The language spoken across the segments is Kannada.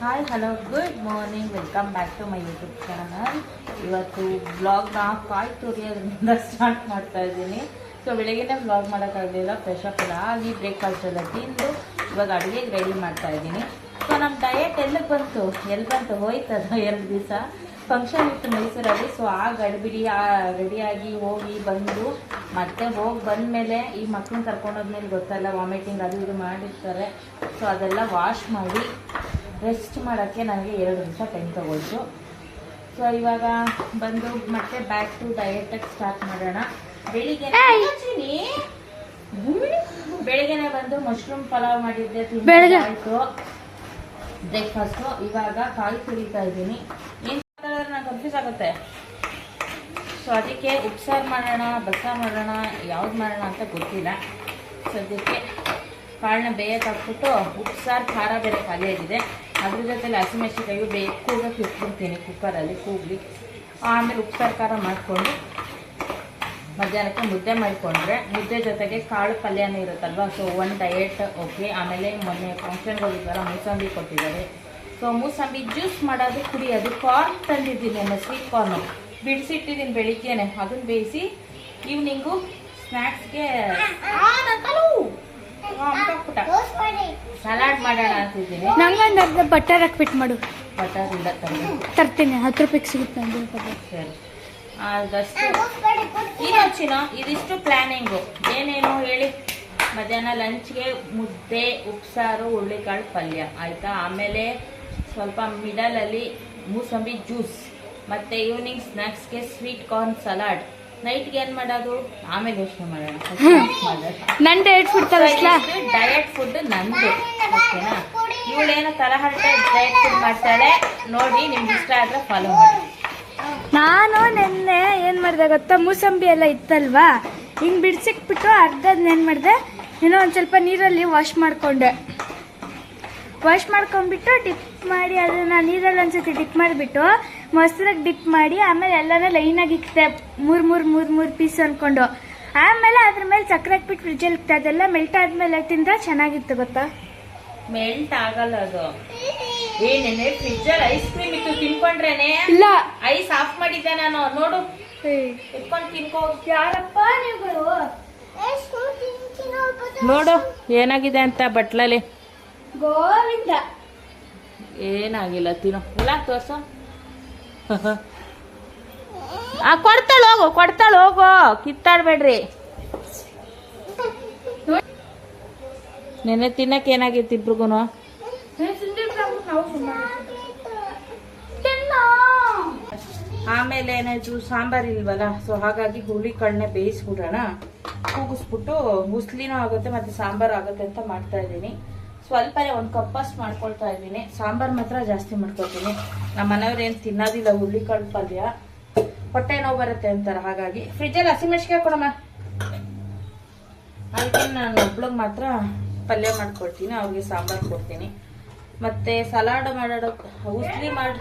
Hi hello good morning welcome back to my YouTube channel ಇವತ್ತು ಬ್ಲಾಗ್ನ ಕಾಯಿ ತುರಿಯೋದ್ರಿಂದ ಸ್ಟಾರ್ಟ್ ಮಾಡ್ತಾ ಇದ್ದೀನಿ. ಸೊ ಬೆಳಗ್ಗೆನೇ ಬ್ಲಾಗ್ ಮಾಡೋಕ್ಕಾಗಲಿಲ್ಲ ಫ್ರೆಶ್ ಅಪ್ ಎಲ್ಲ ಆಗಿ ಬ್ರೇಕ್ಫಾಸ್ಟ್ ಎಲ್ಲ ತಿಂದು ಇವಾಗ ಅಡುಗೆಗೆ ರೆಡಿ ಮಾಡ್ತಾ ಇದ್ದೀನಿ. ಸೊ ನಮ್ಮ ಡಯಟ್ ಎಲ್ಲಿಗೆ ಬಂತು? ಎಲ್ಲಿ ಬಂತು? ಹೋಯ್ತದ ಎರಡು ದಿವಸ? ಫಂಕ್ಷನ್ ಇತ್ತು ಮೈಸೂರಲ್ಲಿ. ಸೊ ಆ ಗಡಿಬಿಡಿ ಆ ರೆಡಿಯಾಗಿ ಹೋಗಿ ಬಂದು ಮತ್ತೆ ಹೋಗಿ ಬಂದಮೇಲೆ ಈ ಮಕ್ಕಳನ್ನ ಕರ್ಕೊಂಡೋದ್ಮೇಲೆ ಗೊತ್ತಲ್ಲ ವಾಮಿಟಿಂಗ್ ಅದು ಇದು ಮಾಡಿರ್ತಾರೆ. ಸೊ ಅದೆಲ್ಲ ವಾಶ್ ಮಾಡಿ ರೆಸ್ಟ್ ಮಾಡೋಕ್ಕೆ ನನಗೆ ಎರಡು ನಿಮಿಷ ಟೈಮ್ ತೊಗೊಳ್ತು. ಸೊ ಇವಾಗ ಬಂದು ಮತ್ತೆ ಬ್ಯಾಕ್ ಟು ಡಯೆಟಾಗಿ ಸ್ಟಾರ್ಟ್ ಮಾಡೋಣ. ಬೆಳಿಗ್ಗೆ ಬೆಳಿಗ್ಗೆನೆ ಬಂದು ಮಶ್ರೂಮ್ ಪಲಾವ್ ಮಾಡಿದ್ದೆ? ಆಯಿತು. ಬ್ರೇಕ್ಫಾಸ್ಟು ಇವಾಗ ಕಾಯಿ ಕುಡಿತಾ ಇದ್ದೀನಿ. ಏನು ಮಾತಾಡಿದ್ರೆ ನಂಗೆ ಕನ್ಫ್ಯೂಸ್ ಆಗುತ್ತೆ. ಸೊ ಅದಕ್ಕೆ ಉಪ್ಸಾರು ಮಾಡೋಣ ಬಸ್ಸಾರು ಮಾಡೋಣ ಯಾವ್ದು ಮಾಡೋಣ ಅಂತ ಗೊತ್ತಿಲ್ಲ. ಸದ್ಯಕ್ಕೆ ಕಾಳನ್ನ ಬೇಯಕ್ಕೆ ಹಾಕ್ಬಿಟ್ಟು ಉಪ್ಸಾರು ಖಾರ ಬೇರೆ ಖಾಲಿ ಆಗಿದೆ ಅದ್ರ ಜೊತೆಲಿ ಹಸಿಮೆಣ್ಸಿಕಾಯಿ ಬೇಕು ಕೂಗಕ್ಕೆ ಇಟ್ಬಿಡ್ತೀನಿ ಕುಕ್ಕರಲ್ಲಿ ಕೂಗ್ಲಿ. ಆಮೇಲೆ ಉಪ್ಪು ಸರ್ಕಾರ ಮಾಡಿಕೊಂಡು ಮಧ್ಯಾಹ್ನಕ್ಕೆ ಮುದ್ದೆ ಮಾಡಿಕೊಂಡ್ರೆ ಮುದ್ದೆ ಜೊತೆಗೆ ಕಾಳು ಪಲ್ಯನೂ ಇರುತ್ತಲ್ವ? ಸೊ ಒನ್ ಡಯೆಟ್ ಓಕೆ ಆಮೇಲೆ ಮೊನ್ನೆ ಫಂಕ್ಷನ್ಗೆ ಹೋಗಿದ್ವಲ್ಲ, ಮೂಸಂಬಿ ಕೊಟ್ಟಿದ್ದಾರೆ. ಸೊ ಮೂಸಂಬಿ ಜ್ಯೂಸ್ ಮಾಡೋದು ಕುಡಿಯೋದು ಕಾರ್ನ್ ತಂದಿದ್ದೀನಿ ನಾನು ಸ್ವೀಟ್ ಕಾರ್ನು ಬಿಡಿಸಿಟ್ಟಿದ್ದೀನಿ ಬೆಳಿಗ್ಗೆನೆ. ಅದನ್ನು ಬೇಯಿಸಿ ಈವ್ನಿಂಗು ಸ್ನ್ಯಾಕ್ಸ್ಗೆ ಸಲಾಡ್ ಮಾಡೋಣ ಅಂತಿದ್ದೀನಿ. ನಂಗೊಂದು ಅರ್ಧ ಬಟರ್ ಹಾಕ್ಬಿಟ್ಟು ಮಾಡು. ಬಟರ್ ಇಲ್ಲ ತಂದೆ. ತರ್ತೀನಿ ಹತ್ತು ರೂಪಾಯಿಗೆ ಸಿಗುತ್ತೆ ನಂಗೆ ಸರಿ. ಅದಷ್ಟು. ಇದು ಚಿನ್ನ ಇದಿಷ್ಟು ಪ್ಲಾನಿಂಗು. ಏನೇನು ಹೇಳಿ. ಮಧ್ಯಾಹ್ನ ಲಂಚ್ಗೆ ಮುದ್ದೆ ಉಪ್ಸಾರು ಹುಳ್ಳಿಕಾಳು ಪಲ್ಯ. ಆಯಿತಾ? ಆಮೇಲೆ ಸ್ವಲ್ಪ ಮಿಡಲಲ್ಲಿ ಮೂಸಂಬಿ ಜ್ಯೂಸ್. ಮತ್ತು ಈವ್ನಿಂಗ್ ಸ್ನ್ಯಾಕ್ಸ್ಗೆ ಸ್ವೀಟ್ ಕಾರ್ನ್ ಸಲಾಡ್ ನೈಟ್ಗೆ ಏನು ಮಾಡೋದು? ಆಮೇಲೆ ಯೋಚನೆ ಮಾಡೋಣ. ನನ್ನ ಡೇಟ್ ಫುಡ್ ತರಿಸ್ಲಾ ಡಯಟ್ ಫುಡ್ ನಂದು. ಓಕೆನಾ? ಇವಳೇನು ತಲಹರಟೆ ಡಯಟ್ ಫುಡ್ ಮಾಡ್ತಾಳೆ. ನೋಡಿ ನಿಮ್ಗೆ ಇಷ್ಟ ಆದರೆ ಫಾಲೋ ಮಾಡಿ. ನಾನು ನಿನ್ನೆ ಏನು ಮಾಡಿದೆ ಗೊತ್ತಾ? ಮೂಸಂಬಿ ಎಲ್ಲ ಇತ್ತಲ್ವಾ? ಹಿಂಗೆ ಬಿಡ್ಸಿಕ್ಬಿಟ್ಟು ಅರ್ಧದ ಏನು ಮಾಡಿದೆ? ಏನೋ ಒಂದು ಸ್ವಲ್ಪ ನೀರಲ್ಲಿ ವಾಶ್ ಮಾಡಿಕೊಂಡೆ. ವಾಶ್ ಮಾಡ್ಕೊಂಡ್ಬಿಟ್ಟು ಡಿಪ್ ಮಾಡಿ ಅದನ್ನು ನೀರಲ್ಲಿ ಒಂದ್ಸತಿ ಡಿಪ್ ಮಾಡಿಬಿಟ್ಟು ಮೊಸರಾಗಿ ಡಿಪ್ ಮಾಡಿ ಆಮೇಲೆ ಎಲ್ಲನೂ ಲೈನಾಗಿ ಇಕ್ತೆ ಮೂರು ಮೂರು ಮೂರು ಮೂರು ಪೀಸ್ ಅಂದ್ಕೊಂಡು ಆಮೇಲೆ ಅದ್ರ ಮೇಲೆ ಸಕ್ಕರೆ ಹಾಕ್ಬಿಟ್ಟು ಫ್ರಿಜ್ಜಲ್ಲಿ ಇಕ್ತಾ ಅದೆಲ್ಲ ಮೆಲ್ಟ್ ಆದ್ಮೇಲೆ ತಿಂದ್ರೆ ಚೆನ್ನಾಗಿತ್ತು ಗೊತ್ತಾ? ಮೆಲ್ಟ್ ಆಗಲ್ಲ ಅದು. ಏನೇನೆ ಫ್ರಿಜ್ಜಲ್ಲಿ ಐಸ್ ಕ್ರೀಮ್ ಇತ್ತು ತಿನ್ಕೊಂಡ್ರೇನೆ? ಇಲ್ಲ. ಐಸ್ ಆಫ್ ಮಾಡಿದ್ದೆ ನಾನು ನೋಡು. ಇಟ್ಕೊಂಡು ತಿನ್ಕೋ. ಯಾರಪ್ಪ ನೀವುಗಳು? ನೋಡು ಏನಾಗಿದೆ ಅಂತ ಬಟ್ಲಲ್ಲಿ. ಗೋವಿಂದ. ಏನಾಗಿಲ್ಲ ತಿನ್ನೋ. ಎಲ್ಲ ತೋರ್ಸು. ಆ, ಕೊಡ್ತಾಳ ಹೋಗು ಕೊಡ್ತಾಳ ಹೋಗು. ಕಿತ್ತಾಡ್ಬೇಡ್ರಿ. ನೆನೆ ತಿನ್ನಕ್ಕೆ ಏನಾಗಿತ್ತು ಇಬ್ರಿಗೂ ಆಮೇಲೆ ಏನಾಯ್ತು, ಸಾಂಬಾರ್ ಇಲ್ವಲ್ಲ ಸೊ ಹಾಗಾಗಿ ಹುಳಿ ಕಣ್ಣೆ ಬೇಯಿಸ್ಬಿಡೋಣ. ಕೂಗಿಸ್ಬಿಟ್ಟು ಮುಸ್ಲಿನೂ ಆಗುತ್ತೆ ಮತ್ತೆ ಸಾಂಬಾರ್ ಆಗುತ್ತೆ ಅಂತ ಮಾಡ್ತಾ ಇದ್ದೀನಿ. ಸ್ವಲ್ಪನೇ ಒಂದು ಕಪ್ಪಷ್ಟು ಮಾಡ್ಕೊಳ್ತಾ ಇದ್ದೀನಿ. ಸಾಂಬಾರ್ ಮಾತ್ರ ಜಾಸ್ತಿ ಮಾಡ್ಕೊತೀನಿ ನಮ್ಮ ಮನೆಯವ್ರು ಏನು ತಿನ್ನೋದಿಲ್ಲ ಹುಳಿ ಕಾಳು ಪಲ್ಯ ಹೊಟ್ಟೆ ನೋವು ಬರುತ್ತೆ ಅಂತಾರೆ, ಹಾಗಾಗಿ. ಫ್ರಿಜ್ಜಲ್ಲಿ ಹಸಿಮೆಣ್ಸಿಕಾಯಿ ಕೊಡಮ್ಮ ಅದಕ್ಕೆ ನಾನು ಒಬ್ಳಿಗೆ ಮಾತ್ರ ಪಲ್ಯ ಮಾಡ್ಕೊಡ್ತೀನಿ, ಅವ್ರಿಗೆ ಸಾಂಬಾರ್ ಕೊಡ್ತೀನಿ. ಮತ್ತೆ ಸಲಾಡ್ ಮಾಡೋಣ ಉಸ್ಲಿ ಮಾಡಿ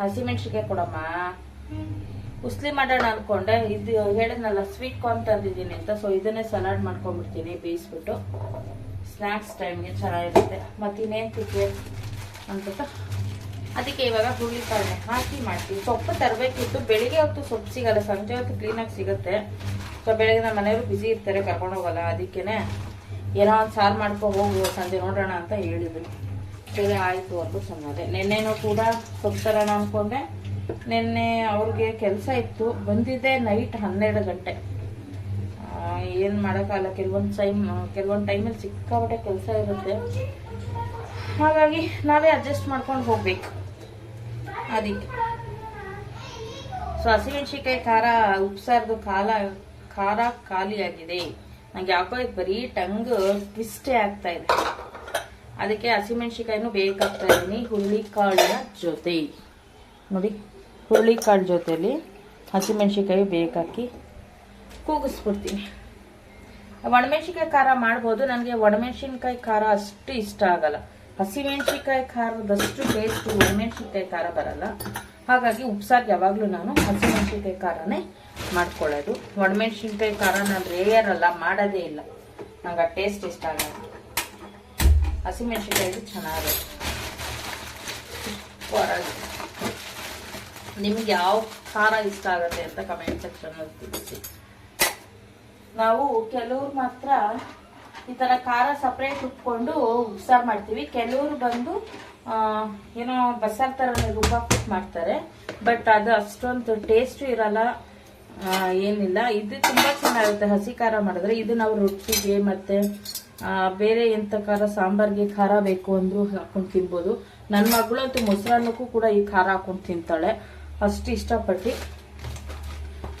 ಹಸಿಮೆಣ್ಸಿಕಾಯಿ ಕೊಡಮ್ಮ. ಉಸ್ಲಿ ಮಾಡೋಣ ಅನ್ಕೊಂಡೆ. ಇದು ಹೇಳಿದ್ನಲ್ಲ ಸ್ವೀಟ್ ಕಾರ್ನ್ ತಂದಿದ್ದೀನಿ ಅಂತ ಸೊ ಇದನ್ನೇ ಸಲಾಡ್ ಮಾಡ್ಕೊಂಡ್ಬಿಡ್ತೀನಿ, ಬೇಯಿಸ್ಬಿಟ್ಟು. ಸ್ನ್ಯಾಕ್ಸ್ ಟೈಮ್ಗೆ ಚೆನ್ನಾಗಿರುತ್ತೆ. ಮತ್ತಿನ್ನೇನು ತಿಕ್ಕೆ ಅಂತ ಅದಕ್ಕೆ ಇವಾಗ ಹುರುಳಿಕಾಳನ್ನ ಹಾಕಿ ಮಾಡ್ತೀವಿ. ಸೊಪ್ಪು ತರಬೇಕಿತ್ತು. ಬೆಳಿಗ್ಗೆ ಹೊತ್ತು ಸೊಪ್ಪು ಸಿಗಲ್ಲ. ಸಂಜೆ ಹೊತ್ತು ಕ್ಲೀನಾಗಿ ಸಿಗುತ್ತೆ. ಸೊ, ಬೆಳಗ್ಗೆ ನಮ್ಮ ಮನೆಯವರು ಬ್ಯುಸಿ ಇರ್ತಾರೆ. ಕರ್ಕೊಂಡು ಹೋಗಲ್ಲ. ಅದಕ್ಕೇನೆ ಏನೋ ಒಂದು ಸಾರು ಮಾಡ್ಕೊ ಹೋಗು. ಸಂಜೆ ನೋಡೋಣ ಅಂತ ಹೇಳಿದ್ರು. ಸರಿ, ಆಯಿತು ಅಂದ್ಬಿಟ್ಟು ಸುಮ್ಮನೆ ನಿನ್ನೆನೂ ಕೂಡ ಸೊಪ್ಪು ತರೋಣ ಅಂದ್ಕೊಂಡೆ ನಿನ್ನೆ ಅವ್ರಿಗೆ ಕೆಲಸ ಇತ್ತು. ಬಂದಿದ್ದೆ ನೈಟ್ ಹನ್ನೆರಡು ಗಂಟೆ. ಏನು ಮಾಡೋಕ್ಕಾಗಲ್ಲ. ಕೆಲವೊಂದು ಟೈಮ್ ಕೆಲವೊಂದು ಟೈಮಲ್ಲಿ ಸಿಕ್ಕಾಪಟ್ಟೆ ಕೆಲಸ ಇರುತ್ತೆ. ಹಾಗಾಗಿ ನಾವೇ ಅಡ್ಜಸ್ಟ್ ಮಾಡ್ಕೊಂಡು ಹೋಗ್ಬೇಕು. ಅದಕ್ಕೆ ಸೊ ಹಸಿಮೆಣಸಿನ್ಕಾಯಿ ಖಾರ, ಉಪ್ಸಾರ್ದು ಕಾಲ ಖಾರ ಖಾಲಿಯಾಗಿದೆ ನಂಗೆ ಯಾಕೋ ಇದು ಬರೀ ಟಂಗ್ ಟ್ವಿಸ್ಟೇ ಆಗ್ತಾ ಇದೆ. ಅದಕ್ಕೆ ಹಸಿಮೆಣಸಿನ್ಕಾಯಿನೂ ಬೇಕಾಗ್ತಾ ಇದ್ದೀನಿ ಹುರುಳಿಕಾಳಿನ ಜೊತೆ. ನೋಡಿ, ಹುರುಳಿಕಾಳು ಜೊತೆಯಲ್ಲಿ ಹಸಿಮೆಣಸಿನ್ಕಾಯಿ ಬೇಕಾಕಿ ಕೂಗಿಸ್ಬಿಡ್ತೀನಿ. ಒಣಮೆಣ್ಸಿನ್ಕಾಯಿ ಖಾರ ಮಾಡ್ಬೋದು. ನನಗೆ ಒಣಮೆಣ್ಸಿನ್ಕಾಯಿ ಖಾರ ಅಷ್ಟು ಇಷ್ಟ ಆಗಲ್ಲ. ಹಸಿಮೆಣ್ಸಿನ್ಕಾಯಿ ಖಾರದಷ್ಟು ಟೇಸ್ಟ್ ಒಣಮೆಣಸಿನಕಾಯಿ ಖಾರ ಬರಲ್ಲ. ಹಾಗಾಗಿ ಉಪ್ಸಾರ್ಗೆ ಯಾವಾಗಲೂ ನಾನು ಹಸಿಮೆಣ್ಸಿನ್ಕಾಯಿ ಖಾರನೇ ಮಾಡ್ಕೊಳ್ಳೋದು. ಒಣಮೆಣ್ಸಿನ್ಕಾಯಿ ಖಾರ ನಾನು ಅಲ್ಲ, ಮಾಡೋದೇ ಇಲ್ಲ. ನಂಗೆ ಆ ಟೇಸ್ಟ್ ಇಷ್ಟ ಆಗಲ್ಲ. ಹಸಿಮೆಣ್ಸಿನ್ಕಾಯಿದು ಚೆನ್ನಾಗಿರುತ್ತೆ ಹೊರಗೆ ನಿಮ್ಗೆ ಯಾವ ಖಾರ ಇಷ್ಟ ಆಗುತ್ತೆ ಅಂತ ಕಮೆಂಟ್ ಸೆಕ್ಷನಲ್ಲಿ ತಿಳಿಸಿ. ನಾವು ಕೆಲವ್ರು ಮಾತ್ರ ಈ ತರ ಖಾರ ಸಪ್ರೇಟ್ ಉಟ್ಕೊಂಡು ಉಪ್ಸಾರು ಮಾಡ್ತೀವಿ. ಕೆಲವರು ಬಂದು ಏನೋ ಬಸ್ಸಾರ್ ಥರ ರುಬ್ಬಾಕ್ಬಿಟ್ಟು ಮಾಡ್ತಾರೆ. ಬಟ್ ಅದು ಅಷ್ಟೊಂದು ಟೇಸ್ಟು ಇರಲ್ಲ ಏನಿಲ್ಲ. ಇದು ತುಂಬಾ ಚೆನ್ನಾಗಿರುತ್ತೆ. ಹಸಿ ಖಾರ ಮಾಡಿದ್ರೆ ಇದು ನಾವು ರೊಟ್ಟಿಗೆ ಮತ್ತೆ ಬೇರೆ ಎಂತ ಖಾರ, ಸಾಂಬಾರ್ಗೆ ಖಾರ ಬೇಕು ಅಂದ್ರೂ ಹಾಕೊಂಡು ತಿನ್ಬೋದು. ನನ್ನ ಮಗಳಂತೂ ಮೊಸರನ್ನಕ್ಕೂ ಕೂಡ ಈ ಖಾರ ಹಾಕೊಂಡು ತಿಂತಾಳೆ. ಅಷ್ಟು ಇಷ್ಟಪಟ್ಟು.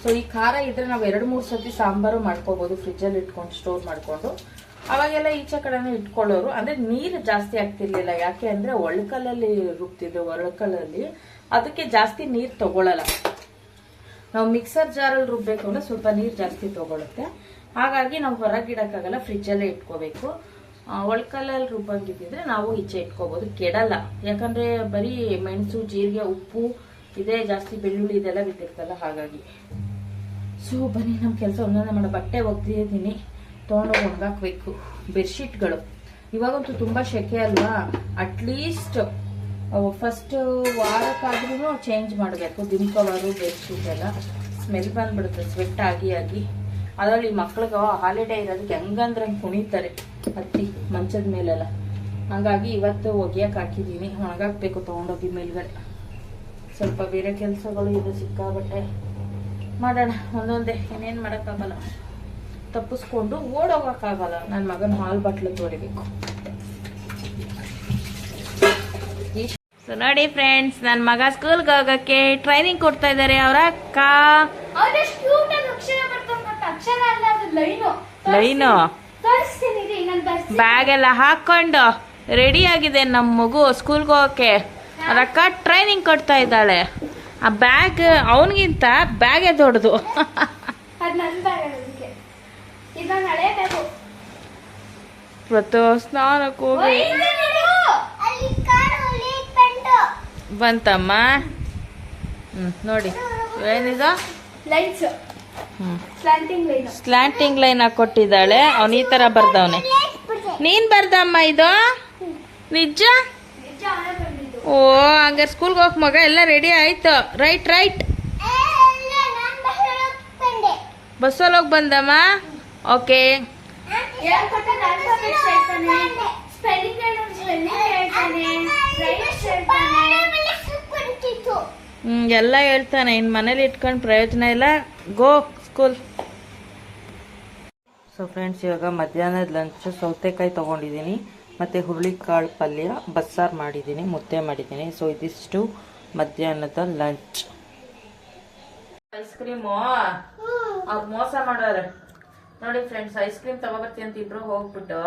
ಸೊ ಈ ಖಾರ ಇದ್ರೆ ನಾವು ಎರಡು ಮೂರು ಸತಿ ಸಾಂಬಾರು ಮಾಡ್ಕೋಬಹುದು ಫ್ರಿಜ್ಜಲ್ಲಿ ಇಟ್ಕೊಂಡು ಸ್ಟೋರ್ ಮಾಡ್ಕೊಂಡು. ಅವಾಗೆಲ್ಲ ಈಚೆ ಕಡೆನೂ ಇಟ್ಕೊಳ್ಳೋರು. ಅಂದ್ರೆ ನೀರು ಜಾಸ್ತಿ ಆಗ್ತಿರ್ಲಿಲ್ಲ. ಯಾಕೆ ಅಂದ್ರೆ ಒಳ್ಕಲ್ಲಲ್ಲಿ ರುಬ್ತಿದ್ರು ಒಳ್ಕಲ್ಲಲ್ಲಿ ಅದಕ್ಕೆ ಜಾಸ್ತಿ ನೀರು ತಗೊಳಲ್ಲ. ನಾವು ಮಿಕ್ಸರ್ ಜಾರಲ್ಲಿ ರುಬ್ಬೇಕು ಅಂದ್ರೆ ಸ್ವಲ್ಪ ನೀರು ಜಾಸ್ತಿ ತಗೊಳುತ್ತೆ. ಹಾಗಾಗಿ ನಾವು ಹೊರಗಿಡಕ್ಕಾಗಲ್ಲ, ಫ್ರಿಜ್ಜಲ್ಲೇ ಇಟ್ಕೋಬೇಕು. ಒಳ್ಕಲ್ಲಲ್ಲಿ ರುಬ್ಬಂಗಿದ್ದಿದ್ರೆ ನಾವು ಈಚೆ ಇಟ್ಕೋಬಹುದು ಕೆಡಲ್ಲ. ಯಾಕಂದ್ರೆ ಬರೀ ಮೆಣಸು, ಜೀರಿಗೆ, ಉಪ್ಪು, ಇದೇ ಜಾಸ್ತಿ ಬೆಳ್ಳುಳ್ಳಿ ಇದೆಲ್ಲ ಬಿದ್ದಿರ್ತಲ್ಲ ಹಾಗಾಗಿ. ಸೊ, ಬನ್ನಿ ನಮ್ಮ ಕೆಲಸ ಒಂದೊಂದೇ ಮಾಡೋ ಬಟ್ಟೆ ಒಗ್ದಿದ್ದೀನಿ. ತೊಗೊಂಡೋಗಿ ಒಣಗಾಕ್ಬೇಕು ಬೆಡ್ಶೀಟ್ಗಳು ಇವಾಗಂತೂ ತುಂಬ ಶೆಕೆ ಅಲ್ವಾ? ಅಟ್ಲೀಸ್ಟ್ ಫಸ್ಟ್ ವಾರಕ್ಕಾದ್ರೂ ಚೇಂಜ್ ಮಾಡಬೇಕು. ದಿನ ಕವರು ಬೆಡ್ಶೀಟ್ ಎಲ್ಲ. ಸ್ಮೆಲ್ ಬಂದ್ಬಿಡುತ್ತೆ ಸ್ವೆಟ್ ಆಗಿ ಆಗಿ. ಅದರಲ್ಲಿ ಮಕ್ಳಿಗೆ ಹಾಲಿಡೇ ಇರೋದಕ್ಕೆ ಹೆಂಗಂದ್ರೆ ಹಂಗೆ ಕುಣಿತಾರೆ ಹತ್ತಿ ಮಂಚದ ಮೇಲೆಲ್ಲ. ಹಂಗಾಗಿ ಇವತ್ತು ಒಗೆಯಕ್ಕೆ ಹಾಕಿದ್ದೀನಿ. ಒಣಗಾಕ್ಬೇಕು ತೊಗೊಂಡೋಗಿ ಮೇಲ್ಗಡೆ. ಸ್ವಲ್ಪ ಬೇರೆ ಕೆಲಸಗಳು ಇದು ಸಿಕ್ಕಾಬಟ್ಟೆ ಮಾಡೋಣ, ಒಂದೊಂದೇ. ಇನ್ನೇನು ಮಾಡೋಕ್ಕಾಗಲ್ಲ. ತಪ್ಪಿಸ್ಕೊಂಡು ಓಡೋಗಕ್ಕಾಗಲ್ಲ. ನನ್ನ ಮಗನ ಹಾಲು ಬಾಟ್ಲು ತೊಳಿಬೇಕು ಸೊ ನೋಡಿ ಫ್ರೆಂಡ್ಸ್ ನನ್ನ ಮಗ ಸ್ಕೂಲ್ಗೆ ಹೋಗೋಕ್ಕೆ ಟ್ರೈನಿಂಗ್ ಕೊಡ್ತಾ ಇದ್ದಾರೆ ಅವರ ಅಕ್ಕ. ಲೈನು. ಬ್ಯಾಗ್ ಎಲ್ಲ ಹಾಕೊಂಡು ರೆಡಿ ಆಗಿದೆ ನಮ್ಮ ಮಗು ಸ್ಕೂಲ್ಗೆ ಹೋಗೋಕ್ಕೆ. ಅವ್ರ ಅಕ್ಕ ಟ್ರೈನಿಂಗ್ ಕೊಡ್ತಾ ಇದ್ದಾಳೆ. ಆ ಬ್ಯಾಗ್ ಅವನಿಗಿಂತ ಬ್ಯಾಗೇ ದೊಡ್ಡದು ಅದು ನನ್ನ ಬ್ಯಾಗ್ ಅದಕ್ಕೆ ಇದು ನನ್ನ ಹಳೆ ಇವತ್ತು ಸ್ನಾನಕ್ಕೆ ಹೋಗಿ. ಬಂತಮ್ಮ? ಹ್ಮ್ ನೋಡಿ. ಏನಿದು? Lines. Hmm. Slanting line. Slanting line ಹಾಕೊಟ್ಟಿದ್ದಾಳೆ ಅವ್ನು ಈ ತರ ಬರ್ದವನೆ. ನೀನ್ ಬರ್ದಮ್ಮ ಇದು? ನಿಜ? ಓ ಹಂಗಾರೆ ಸ್ಕೂಲ್ಗೆ ಹೋಗ್ ಮಗ ಎಲ್ಲ ರೆಡಿ ಆಯ್ತು. ರೈಟ್ ರೈಟ್ ಬಸ್ಸಲ್ಲಿ ಹೋಗಿ ಬಂದಮ್ಮ? ಓಕೆ. ಎಲ್ಲ ಹೇಳ್ತಾನೆ. ಇನ್ ಮನೇಲಿ ಇಟ್ಕೊಂಡು ಪ್ರಯೋಜನ ಇಲ್ಲ. ಗೋ ಸ್ಕೂಲ್ ಸೊ ಫ್ರೆಂಡ್ಸ್ ಇವಾಗ ಮಧ್ಯಾಹ್ನದ ಲಂಚ್ ಸೌತೆಕಾಯಿ ತೊಗೊಂಡಿದ್ದೀನಿ. ಮತ್ತು ಹುರುಳಿಕಾಳು ಪಲ್ಯ ಬಸ್ಸಾರು ಮಾಡಿದ್ದೀನಿ ಮುದ್ದೆ ಮಾಡಿದ್ದೀನಿ. ಸೊ ಇದಿಷ್ಟು ಮಧ್ಯಾಹ್ನದ ಲಂಚ್ ಐಸ್ ಕ್ರೀಮು ಅವ್ರು ಮೋಸ ಮಾಡೋರೆ. ನೋಡಿ ಫ್ರೆಂಡ್ಸ್ ಐಸ್ ಕ್ರೀಮ್ ತಗೋಬರ್ತೀನಿ ಅಂತ ಇಬ್ರು ಹೋಗ್ಬಿಟ್ಟು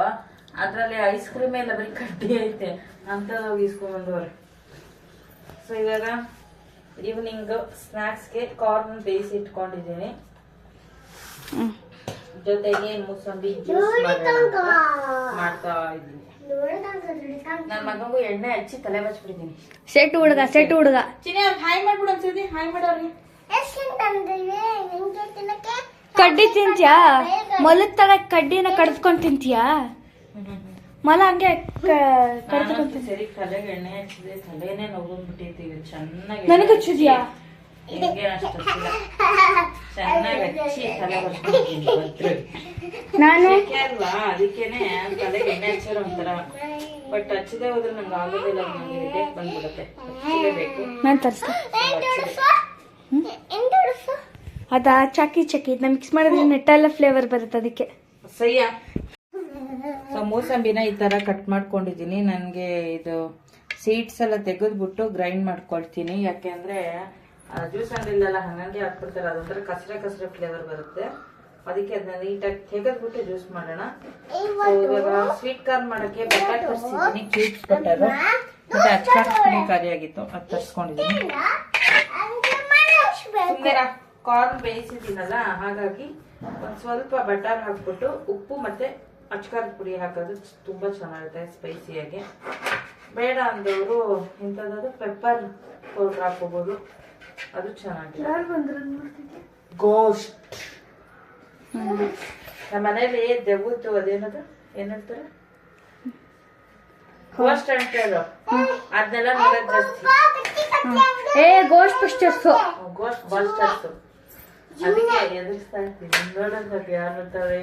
ಅದರಲ್ಲಿ ಐಸ್ ಕ್ರೀಮ್ ಎಲ್ಲ ಬರೀ ಕಡ್ಡಿ ಐತೆ. ಅಂಥದ್ದು ಇಸ್ಕೊಂಡ್ಬಂದವ್ರೆ ಸೊ ಇವಾಗ ಈವ್ನಿಂಗ್ ಸ್ನ್ಯಾಕ್ಸ್ಗೆ ಕಾರ್ನ್ ಬೇಯಿಸಿ ಇಟ್ಕೊಂಡಿದ್ದೀನಿ ಜೊತೆಗೆ ಮೂಸಂಬಿ ಜ್ಯೂಸ್ ಮಾಡ್ತಾ ಇದ್ದೀನಿ. ನನ್ನ ಮಗನಿಗೂ ಎಣ್ಣೆ ಹಚ್ಚಿ ತಲೆ ಬಚ್ಬಿಟ್ಟಿದ್ದೀನಿ ಸೆಟ್ ಹುಡುಗ ಸೆಟ್ ಹುಡುಗ. ಚಿನ್ನ ಹಾಯ್ ಮಾಡ್ಬಿಡು ಹಾಯ್ ಮಾಡೋರಿಗೆ ಕಡ್ಡಿ ತಿಂತ್ಯಾ? ಮೊಲದ ತರ ಕಡ್ಡಿನ ಕಡ್ದ್ಕೊಂಡ್ ತಿಂತೀಯಾ? ಮೊಲ ಹಂಗೆ ನನಗ ಸರಿ ತಲೆಗೆ ಎಣ್ಣೆ ಹಚ್ಚಿದೆ. ತಲೆನೇ ಈಗ ಚೆನ್ನಾಗಿ ನನಗೆ ಹಚ್ಚಿದ್ಯಾ? ನಾನು ಅದಕ್ಕೇನೆ ತಲೆಗೆ ಎಣ್ಣೆ ಹಚ್ಚಿರೋ ಒಂಥರ. ಬಟ್ ಹಚ್ಚದೆ ಹೋದ್ರೆ ನಂಗೆ ಆಗೋದಿಲ್ಲ ಹೆಡ್ಡೇಕ್ ಬಂದ್ಬಿಡುತ್ತೆ. ನಾನು ಅದಾ ಚಾಕಿ ಚಕ್ಕಿ ಇದನ್ನ ಮಿಕ್ಸ್ ಮಾಡಿದ್ರೆ ನೆಟ್ಟೆಲ್ಲ ಫ್ಲೇವರ್ ಬರುತ್ತೆ ಅದಕ್ಕೆ. ಸಯ್ಯ ಸೊ ಮೂಸಂಬಿನ ಈ ತರ ಕಟ್ ಮಾಡ್ಕೊಂಡಿದ್ದೀನಿ. ನನಗೆ ಇದು ಸೀಡ್ಸ್ ಎಲ್ಲ ತೆಗೆದ್ಬಿಟ್ಟು ಗ್ರೈಂಡ್ ಮಾಡ್ಕೊಳ್ತೀನಿ. ಯಾಕೆಂದ್ರೆ ಜ್ಯೂಸ್ ಅಂಗಡಿಲೆಲ್ಲ ಹಂಗಂಗೆ ಹಾಕ್ಬಿಡ್ತಾರೆ. ಅದೊಂಥರ ಕಸರೆ ಕಸರೆ ಫ್ಲೇವರ್ ಬರುತ್ತೆ. ಅದಕ್ಕೆ ಅದನ್ನ ನೀಟಾಗಿ ತೆಗೆದ್ಬಿಟ್ಟು ಜ್ಯೂಸ್ ಮಾಡೋಣ. ಇವಾಗ ಸ್ವೀಟ್ ಕಾರ್ನ್ ಮಾಡಕ್ಕೆ ಬಟಾಟ್ ತರಿಸಿದ್ದೀನಿ. ಕ್ಯೂಬ್ಸ್ ಬಟರ್ ಮತ್ತೆ ಖಾಲಿಯಾಗಿತ್ತು. ಅದು ತರಿಸ್ಕೊಂಡಿದ್ದೀನಿ. ಸುಮ್ಮನೆ ಕಾರ್ನ್ ಬೇಯಿಸಿದ್ದೀನಲ್ಲ ಹಾಗಾಗಿ ಒಂದು ಸ್ವಲ್ಪ ಬಟರ್ ಹಾಕ್ಬಿಟ್ಟು ಉಪ್ಪು ಮತ್ತೆ ಅಚ್ಕಾರದ ಪುಡಿ ಹಾಕೋದು ತುಂಬ ಚೆನ್ನಾಗಿರುತ್ತೆ ಸ್ಪೈಸಿಯಾಗಿ ಬೇಡ ಅಂದವರು ಇಂಥದ್ದು ಪೆಪ್ಪರ್ ಪೌಡ್ರ್ ಹಾಕೋಬೋದು ಅದು ಚೆನ್ನಾಗಿದೆ. ಗೋಸ್ಟ್ ನಮ್ಮ ಮನೇಲಿ ದೆವ್ವದ್ದು ಅದೇನದು? ಏನಂತಾರೆ ಗೋಸ್ಟ್ ಅಂತ ಹೇಳು. ಅದನ್ನೆಲ್ಲ ನೋಡೋದ್ ಜಾಸ್ತಿ. ಏ ಗೋಸ್ಟ್ ಪುಸ್ಟರ್ಸು ಗೋಸ್ಟ್ ಬಾಸ್ಟರ್ಸ್ ಅದಕ್ಕೆ ಎದುರಿಸ್ತಾ ಇರ್ತೀನಿ. ನೋಡೋದ್ ಯಾರು ಅಂತಾರೆ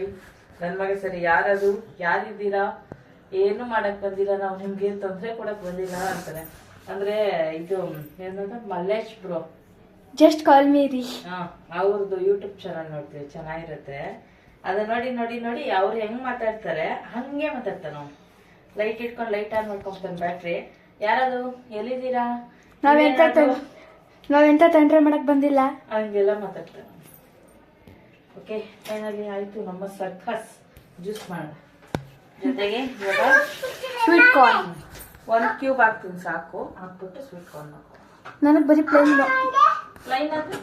ನನ್ ಮಗ ಸರಿ ಯಾರದು? ಯಾರಿದ್ದೀರಾ? ಏನು ಮಾಡಕ್ ಬಂದಿಲ್ಲ ನಾವು ನಿಮ್ಗೆ ತೊಂದರೆ ಕೊಡಕ್ ಬಂದಿಲ್ಲ ಅಂತಾರೆ. ಅಂದ್ರೆ ಇದು ಏನಂದ್ರೆ Mallesh bro just call me ರೀ. ಹಾ ಅವ್ರದ್ದು ಯೂಟ್ಯೂಬ್ ಚಾನಲ್ ನೋಡ್ತೀವಿ ಚೆನ್ನಾಗಿರುತ್ತೆ. ಅದ ನೋಡಿ ನೋಡಿ ನೋಡಿ ಅವ್ರು ಹೆಂಗ್ ಮಾತಾಡ್ತಾರೆ ಹಂಗೆ ಮಾತಾಡ್ತಾನೆ ಅವ್ನು. ಲೈಟ್ ಇಟ್ಕೊಂಡು ಲೈಟ್ ಆನ್ ಮಾಡ್ಕೊಂತಾನೆ ಬ್ಯಾಟ್ರಿ. ಯಾರದು? ಎಲ್ಲಿದ್ದೀರಾ? ನಾವೆಂತ? ನಾವೆಂತ ತೊಂದರೆ ಮಾಡಕ್ ಬಂದಿಲ್ಲ. ಹಂಗೆಲ್ಲ ಮಾತಾಡ್ತಾನೆ ಓಕೆ ಫೈನಲಿ ಆಯ್ತು ನಮ್ಮ ಸರ್ಕಸ್ ಜ್ಯೂಸ್ ಮಾಡೋಣ ಜೊತೆಗೆ ಇವಾಗ ಸ್ವೀಟ್ ಕಾರ್ನ್ ಒನ್ ಕ್ಯೂಬ್ ಹಾಕ್ತೀನಿ ಸಾಕು. ಹಾಕ್ಬಿಟ್ಟು ಸ್ವೀಟ್ ಕಾರ್ನ್ ಹಾಕೋ. ನನಗೆ ಬರೀ ಪ್ಲೈನ್ ಪ್ಲೈನ್ ಅದು?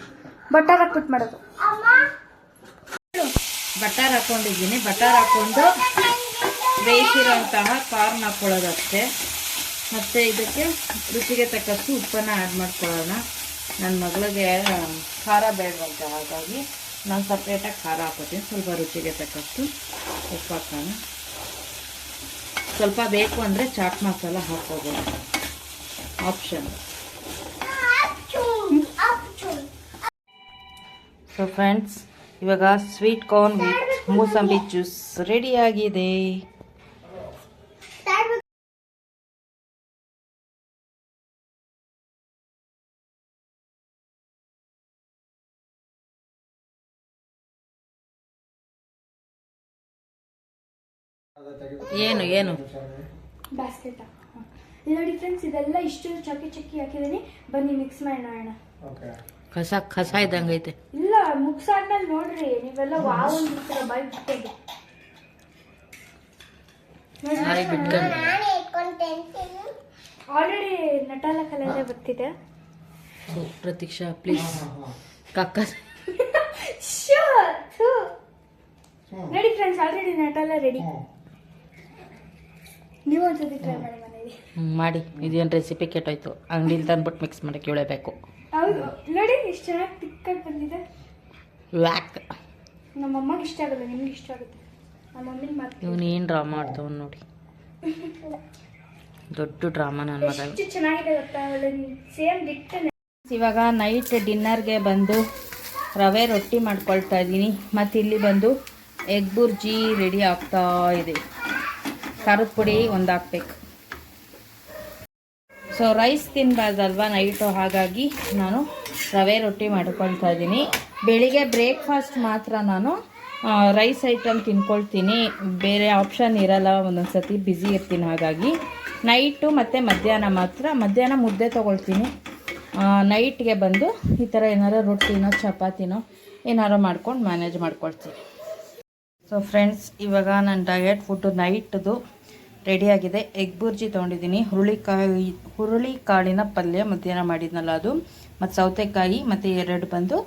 ಬಟರ್ ಹಾಕ್ಬಿಟ್ಟು ಮಾಡೋದು. ಬಟರ್ ಹಾಕೊಂಡಿದ್ದೀನಿ. ಬಟರ್ ಹಾಕೊಂಡು ಬೇಯಿಸಿರೋಂತಹ ಕಾರ್ನ್ ಹಾಕೊಳ್ಳೋದಷ್ಟೇ ಮತ್ತು ಇದಕ್ಕೆ ರುಚಿಗೆ ತಕ್ಕಷ್ಟು ಉಪ್ಪನ್ನು ಆ್ಯಡ್ ಮಾಡ್ಕೊಳ್ಳೋಣ. ನನ್ನ ಮಗಳಿಗೆ ಖಾರ ಬೇಡವಂತೆ ಹಾಗಾಗಿ. ನಾನು ಸಪ್ರೇಟಾಗಿ ಖಾರ ಹಾಕೋತೀನಿ. ಸ್ವಲ್ಪ ರುಚಿಗೆ ತಕ್ಕಷ್ಟು ಉಪ್ಪು ಹಾಕೋಣ ಸ್ವಲ್ಪ ಬೇಕು ಅಂದರೆ ಚಾಟ್ ಮಸಾಲ ಹಾಕೋಬೋದು ಆಪ್ಷನ್. ಸೊ ಫ್ರೆಂಡ್ಸ್ ಇವಾಗ sweet corn with mosambi juice ರೆಡಿಯಾಗಿದೆ ಏನು ಏನು? ಬಾಸ್ಕೆಟ್ ನೋಡಿ ಫ್ರೆಂಡ್ಸ್ ಇದೆಲ್ಲ ಇಷ್ಟು ಚಕ್ಕಿ ಚಕ್ಕಿ ಹಾಕಿದೀನಿ ಬನ್ನಿ ಮಿಕ್ಸ್ ಮಾಡೋಣ ನೋಡೋಣ ಕಸ ಕಸ ಇದ್ದಂಗೈತೆ ಇಲ್ಲ ಮುಗ್ಸಾದ್ಮೇಲೆ ನೋಡ್ರಿ ನೀವೆಲ್ಲ ವಾವ್ ಬೈ ಆಲ್ರೆಡಿ ನಟಾಲ ಕಲರೇ ಬರ್ತಿದೆ ಪ್ರತೀಕ್ಷಾ ಪ್ಲೀಸ್ ಕಕ್ಕ. ನೋಡಿ ಫ್ರೆಂಡ್ಸ್ ಆಲ್ರೆಡಿ ನಟಾಲ ರೆಡಿ ನೀವು ಒಂದ್ಸತಿ ಟ್ರೈ ಮಾಡಿ ಮನೇಲಿ ಹ್ಮ್, ಮಾಡಿ. ಇದೇನು ರೆಸಿಪಿ ಕೆಟ್ಟೋಯ್ತು. ಅಂಗಡಿಲಿ ತಂದ್ಬಿಟ್ಟು ಮಿಕ್ಸ್ ಮಾಡಕ್ಕೆ ಹೇಳಬೇಕು ಹೌದು. ನೋಡಿ ಎಷ್ಟು ಚೆನ್ನಾಗಿ ತಿಕ್ಕಾಗಿ ಬಂದಿದೆ. ವ್ಯಾಕ್ ನಮ್ಮ ಅಮ್ಮಗೆ ಇಷ್ಟ ಆಗಲ್ಲ ನಿಮ್ಗೆ ಇಷ್ಟ ಆಗುತ್ತೆ. ನಮ್ಮ ಮಮ್ಮಿಗೆ ಮಾತ್ರ. ಇವನು ಏನು ಡ್ರಾಮಾ ಮಾಡ್ತಾವ ನೋಡಿ. ದೊಡ್ಡ ಡ್ರಾಮಾ ನನ್ನ ಮಗ. ಎಷ್ಟು ಚೆನ್ನಾಗಿದೆ ಗೊತ್ತಾ? ಒಳ್ಳೆ ಸೇಮ್ ದಿಟ್ಟನೆ ಇವಾಗ ನೈಟ್ ಡಿನ್ನರ್ಗೆ ಬಂದು ರವೆ ರೊಟ್ಟಿ ಮಾಡ್ಕೊಳ್ತಾ ಇದ್ದೀನಿ. ಮತ್ತು ಇಲ್ಲಿ ಬಂದು ಎಗ್ ಬುರ್ಜಿ ರೆಡಿ ಆಗ್ತಾ ಇದೆ. ಖಾರದ ಪುಡಿ ಒಂದು ಹಾಕ್ಬೇಕು ಸೊ ರೈಸ್ ತಿನ್ಬಾರ್ದಲ್ವಾ ನೈಟು? ಹಾಗಾಗಿ ನಾನು ರವೆ ರೊಟ್ಟಿ ಮಾಡ್ಕೊಳ್ತಾ ಇದ್ದೀನಿ. ಬೆಳಿಗ್ಗೆ ಬ್ರೇಕ್ಫಾಸ್ಟ್ ಮಾತ್ರ ನಾನು ರೈಸ್ ಐಟಮ್ ತಿನ್ಕೊಳ್ತೀನಿ. ಬೇರೆ ಆಪ್ಷನ್ ಇರಲ್ಲ ಒಂದೊಂದು ಸತಿ ಬ್ಯುಸಿ ಇರ್ತೀನಿ ಹಾಗಾಗಿ. ನೈಟು ಮತ್ತು ಮಧ್ಯಾಹ್ನ ಮಾತ್ರ. ಮಧ್ಯಾಹ್ನ ಮುದ್ದೆ ತೊಗೊಳ್ತೀನಿ. ನೈಟ್ಗೆ ಬಂದು ಈ ಥರ ಏನಾರು ರೊಟ್ಟಿನೋ, ಚಪಾತಿನೋ ಏನಾರು ಮಾಡ್ಕೊಂಡು ಮ್ಯಾನೇಜ್ ಮಾಡ್ಕೊಳ್ತೀನಿ. ಸೊ ಫ್ರೆಂಡ್ಸ್ ಇವಾಗ ನನ್ನ ಡಯಟ್ ಫುಡ್ಡು ನೈಟ್ದು. ರೆಡಿಯಾಗಿದೆ. ಎಗ್ ಬುರ್ಜಿ ತೊಗೊಂಡಿದ್ದೀನಿ. ಹುರುಳಿಕಾಯಿ ಹುರುಳಿ ಕಾಳಿನ ಪಲ್ಯ ಮಧ್ಯಾಹ್ನ ಮಾಡಿದ್ನಲ್ಲ ಅದು. ಮತ್ತು ಸೌತೆಕಾಯಿ, ಮತ್ತು ಎರಡು ಬಂದು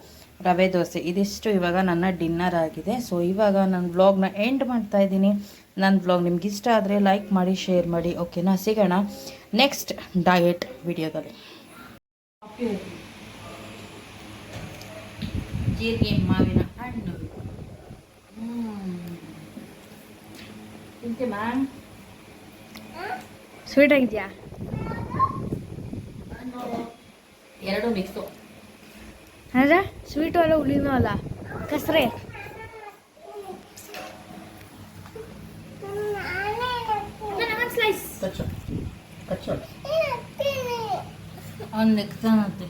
ರವೆ ದೋಸೆ. ಇದಿಷ್ಟು ಇವಾಗ ನನ್ನ ಡಿನ್ನರ್ ಆಗಿದೆ. ಸೊ ಇವಾಗ ನನ್ನ ವ್ಲಾಗ್ನ ಎಂಡ್ ಮಾಡ್ತಾ ಇದ್ದೀನಿ. ನನ್ನ ವ್ಲಾಗ್ ನಿಮ್ಗೆ ಇಷ್ಟ ಆದರೆ ಲೈಕ್ ಮಾಡಿ ಶೇರ್ ಮಾಡಿ. ಓಕೆನಾ ಸಿಗೋಣ ನೆಕ್ಸ್ಟ್ ಡಯಟ್ ವಿಡಿಯೋದಲ್ಲಿ. ಜೀರಿಗೆ, ಮಾವಿನ ಹಣ್ಣು. ಸ್ವೀಟ್ ಆಗಿದೆಯಾ? ಎರಡು ಮಿಕ್ಸು ಅಂದ್ರೆ ಸ್ವೀಟು ಅಲ್ಲ ಹುಳಿನೂ ಅಲ್ಲ. ಕಸ್ರೆ. ಸ್ಲೈಸ್ ಕಚ್ಚು. ಕಚ್ಚು ಅವ್ನು ನೆಕ್ತಾನಂತೆ